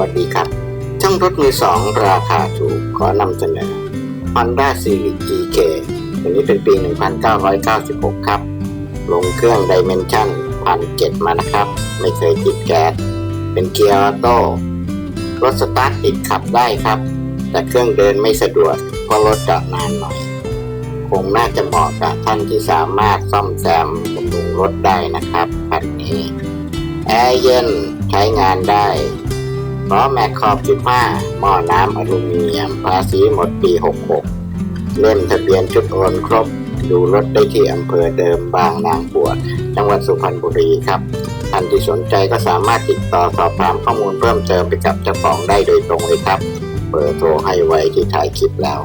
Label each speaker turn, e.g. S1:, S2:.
S1: วัสดีครับ ช่องรถมือสองราคาถูกขอนำเสนอ Honda Civic GK ตัวนี้เป็นปี 1996 ครับ ลงเครื่อง Dimension พันเจ็ดมานะครับ ไม่เคยติดแก๊ส เป็นเกียร์ออโต้รถสตาร์ทติดขับได้ครับ แต่เครื่องเดินไม่สะดวกเพราะรถจอดนานหน่อย คงน่าจะเหมาะกับท่านที่สามารถซ่อมแซมบำรุงรถได้นะครับคันนี้แอร์เย็นใช้งานได้ ล้อแม็กขอบ 15 หม้อน้ำอลูมิเนียม ภาษีหมดปี 66 เล่มทะเบียนชุดโอนครบ ดูรถได้ที่อำเภอเดิมบางนางบวชจังหวัดสุพรรณบุรีครับ ท่านที่สนใจก็สามารถติดต่อสอบถามข้อมูลเพิ่มเติมไปกับเจ้าของได้โดยตรงเลยครับ เบอร์โทรให้ไว้ที่ถ่ายคลิปแล้ว